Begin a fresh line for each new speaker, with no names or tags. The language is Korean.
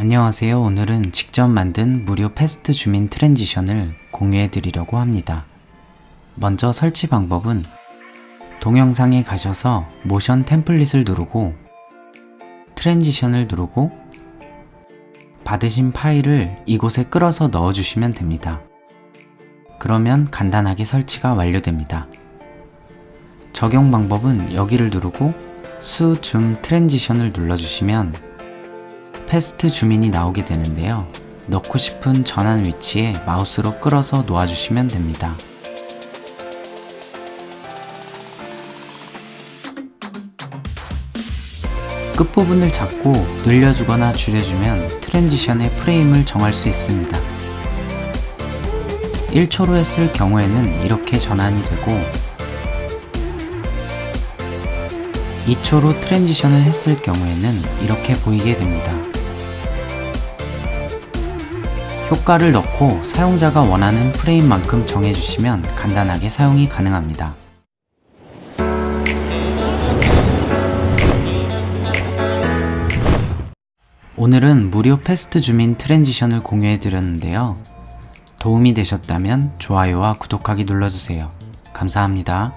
안녕하세요. 오늘은 직접 만든 무료 패스트 주민 트랜지션을 공유해 드리려고 합니다. 먼저 설치 방법은 동영상에 가셔서 모션 템플릿을 누르고 트랜지션을 누르고 받으신 파일을 이곳에 끌어서 넣어주시면 됩니다. 그러면 간단하게 설치가 완료됩니다. 적용 방법은 여기를 누르고 수, 줌, 트랜지션을 눌러주시면 패스트 주민이 나오게 되는데요. 넣고 싶은 전환 위치에 마우스로 끌어서 놓아주시면 됩니다. 끝부분을 잡고 늘려주거나 줄여주면 트랜지션의 프레임을 정할 수 있습니다. 1초로 했을 경우에는 이렇게 전환이 되고 2초로 트랜지션을 했을 경우에는 이렇게 보이게 됩니다. 효과를 넣고 사용자가 원하는 프레임만큼 정해주시면 간단하게 사용이 가능합니다. 오늘은 무료 패스트 주민 트랜지션을 공유해 드렸는데요. 도움이 되셨다면 좋아요와 구독하기 눌러주세요. 감사합니다.